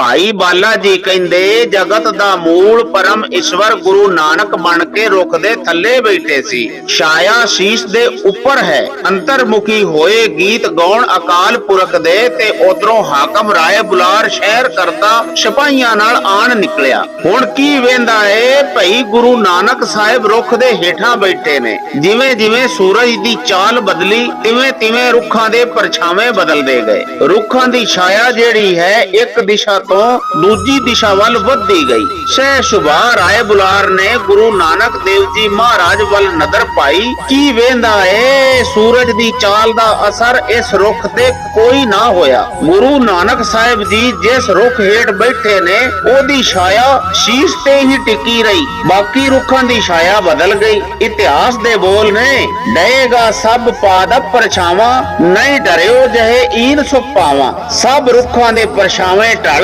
ਭਾਈ ਬਾਲਾ ਜੀ ਕਹਿੰਦੇ, ਜਗਤ ਦਾ ਮੂਲ ਪਰਮ ਈਸ਼ਵਰ ਗੁਰੂ ਨਾਨਕ ਬਣ ਕੇ ਰੁੱਖ ਦੇ ਥੱਲੇ ਬੈਠੇ ਸੀ। ਛਾਇਆ ਸ਼ੀਸ਼ ਦੇ ਉੱਪਰ ਹੈ। ਅੰਤਰਮੁਖੀ ਹੋਏ ਗੀਤ ਗਾਉਣ ਅਕਾਲ ਪੁਰਖ ਦੇ ਤੇ ਉਧਰੋਂ ਹਾਕਮ ਰਾਏ ਬੁਲਾਰ ਸ਼ਹਿਰ ਕਰਤਾ ਸਿਪਾਹੀਆਂ ਨਾਲ ਆਣ ਨਿਕਲਿਆ। ਹੁਣ ਕੀ ਵੇਂਦਾ ਏ? ਭਈ ਗੁਰੂ ਨਾਨਕ ਸਾਹਿਬ ਰੁੱਖ ਦੇ ਹੇਠਾਂ ਬੈਠੇ ਨੇ। ਜਿਵੇਂ ਜਿਵੇਂ ਸੂਰਜ ਦੀ ਚਾਲ ਬਦਲੀ, ਤਿਵੇਂ ਤਿਵੇਂ ਰੁੱਖਾਂ ਦੇ ਪਰਛਾਵੇਂ ਬਦਲਦੇ ਗਏ। ਰੁੱਖਾਂ ਦੀ ਛਾਇਆ ਜਿਹੜੀ ਹੈ, ਇੱਕ ਦਿਸ਼ਾ ਤੋਂ ਦੂਜੀ ਦਿਸ਼ਾ ਵੱਲ ਵੱਧਦੀ ਗਈ। ਸਹਿ ਸੁਭਾ ਰਾਏ ਬੁਲਾਰ ਨੇ ਗੁਰੂ ਨਾਨਕ ਦੇਵ ਜੀ ਮਹਾਰਾਜ ਵੱਲ ਨਜ਼ਰ ਪਾਈ। ਕੀ ਵੇਂਦਾ ਏ? ਸੂਰਜ ਦੀ ਚਾਲ ਦਾ ਅਸਰ ਇਸ ਰੁੱਖ ਤੇ ਕੋਈ ਨਾ ਹੋਇਆ। ਗੁਰੂ ਨਾਨਕ ਸਾਹਿਬ ਜੀ ਜਿਸ ਰੁੱਖ ਹੇਠ ਬੈਠੇ ਨੇ, ਉਹਦੀ ਛਾਇਆ ਸ਼ੀਸ਼ ਤੇ ਹੀ ਟਿਕੀ ਰਹੀ। ਬਾਕੀ ਰੁੱਖਾਂ ਦੀ ਛਾਇਆ ਬਦਲ ਗਈ। ਇਤਿਹਾਸ ਦੇ ਬੋਲ ਨੇ, ਡਏਗਾ ਸਭ ਪਾਦ ਪਰਛਾਵਾਂ, ਨਹੀਂ ਡਰਿਓ ਜਹੇ ਈਨ ਸੁਖ ਸਭ ਰੁੱਖਾਂ ਦੇ ਪਰਛਾਵੇਂ ਢਲ